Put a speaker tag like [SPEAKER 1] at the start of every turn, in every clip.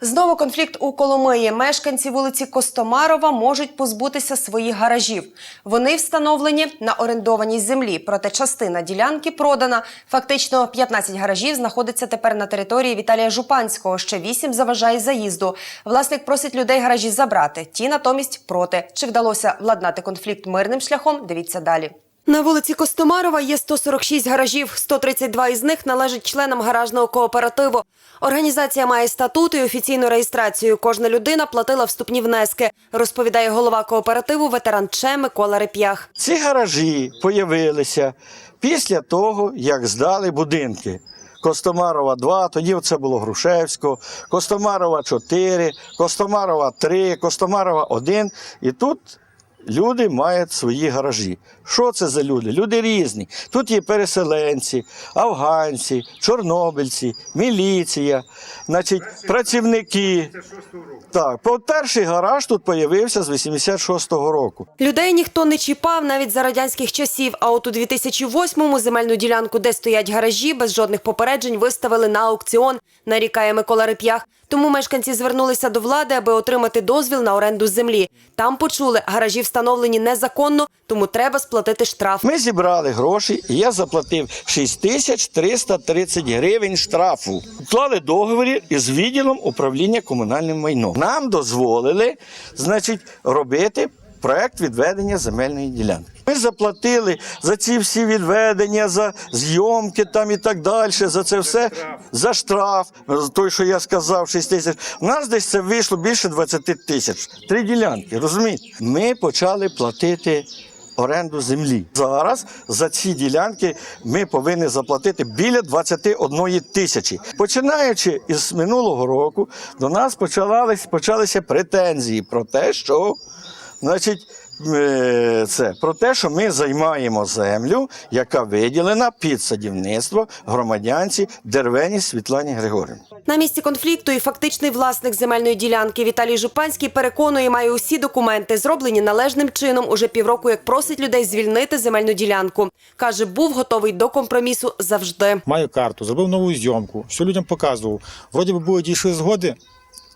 [SPEAKER 1] Знову конфлікт у Коломиї. Мешканці вулиці Костомарова можуть позбутися своїх гаражів. Вони встановлені на орендованій землі, проте частина ділянки продана. Фактично 15 гаражів знаходиться тепер на території Віталія Жупанського. Ще 8 заважає заїзду. Власник просить людей гаражі забрати. Ті натомість проти. Чи вдалося владнати конфлікт мирним шляхом? Дивіться далі. На вулиці Костомарова є 146 гаражів, 132 із них належать членам гаражного кооперативу. Організація має статут і офіційну реєстрацію. Кожна людина платила вступні внески, розповідає голова кооперативу ветеран Че Микола Реп'ях.
[SPEAKER 2] Ці гаражі появилися після того, як здали будинки. Костомарова 2, тоді це було Грушевського, Костомарова 4, Костомарова 3, Костомарова 1. І тут люди мають свої гаражі. Що це за люди? Люди різні. Тут є переселенці, афганці, чорнобильці, міліція, значить, працівники. Так, по- перший гараж тут появився з 86-го року.
[SPEAKER 1] Людей ніхто не чіпав навіть за радянських часів. А от у 2008-му земельну ділянку, де стоять гаражі, без жодних попереджень виставили на аукціон, нарікає Микола Реп'ях. Тому мешканці звернулися до влади, аби отримати дозвіл на оренду землі. Там почули, гаражі встановлені незаконно, тому треба сплатити штраф.
[SPEAKER 2] Ми зібрали гроші, і я заплатив 6 тисяч 330 гривень штрафу. Уклали договір із відділом управління комунальним майном. Нам дозволили, значить, робити проект відведення земельної ділянки. Ми заплатили за ці всі відведення, за зйомки там і так далі, за це все, за штраф, той, що я сказав, 6 тисяч. У нас десь це вийшло більше 20 тисяч. Три ділянки, розумієте? Ми почали платити оренду землі. Зараз за ці ділянки ми повинні заплатити біля 21 тисячі. Починаючи із минулого року, до нас почалися, почалися претензії про те, що значить. Е, Це про те, що ми займаємо землю, яка виділена під садівництво громадянці Дервені Світлані Григорівні.
[SPEAKER 1] На місці конфлікту і фактичний власник земельної ділянки Віталій Жупанський переконує, має усі документи, зроблені належним чином уже півроку, як просить людей звільнити земельну ділянку. Каже, був готовий до компромісу завжди.
[SPEAKER 3] Маю карту, зробив нову зйомку, що людям показував. Вроді би були дійшли згоди.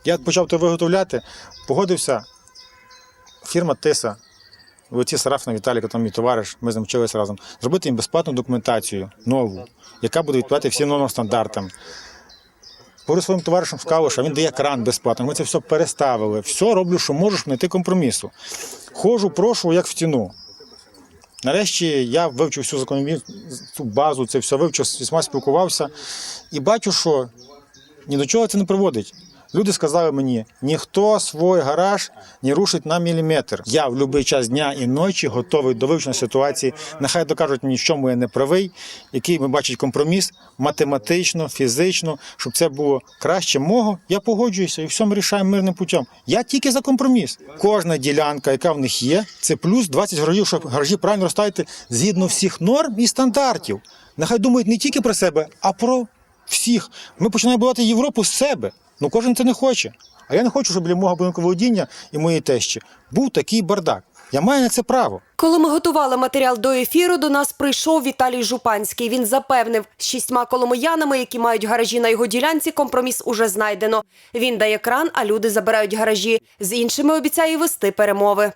[SPEAKER 3] Я почав то виготовляти, погодився. Фірма Тиса, оці Сарафна Віталіка, там мій товариш, ми з ним вчилися разом. Зробити їм безплатну документацію нову, яка буде відповідати всім новим стандартам. Говорю своїм товаришем сказав, що він дає кран безплатно. Ми це все переставили. Все роблю, що можу, знайти компромісу. Ходжу, прошу, як в стіну. Нарешті я вивчив всю цю базу, це все вивчив, з спілкувався і бачу, що ні до чого це не приводить. Люди сказали мені, ніхто свій гараж не рушить на міліметр. Я в будь-який час дня і ночі готовий до вивчення ситуації. Нехай докажуть мені, чому я не правий, який ми бачать компроміс математично, фізично, щоб це було краще мого. Я погоджуюся і все ми рішаємо мирним путем. Я тільки за компроміс. Кожна ділянка, яка в них є, це плюс 20 гаражів, щоб гаражі правильно розставити згідно всіх норм і стандартів. Нехай думають не тільки про себе, а про всіх. Ми починаємо будувати Європу з себе. Ну кожен це не хоче. А я не хочу, щоб для мого будинку володіння і моєї тещі був такий бардак. Я маю на це право.
[SPEAKER 1] Коли ми готували матеріал до ефіру, до нас прийшов Віталій Жупанський. Він запевнив, з шістьма коломиянами, які мають гаражі на його ділянці, компроміс уже знайдено. Він дає кран, а люди забирають гаражі. З іншими обіцяє вести перемови.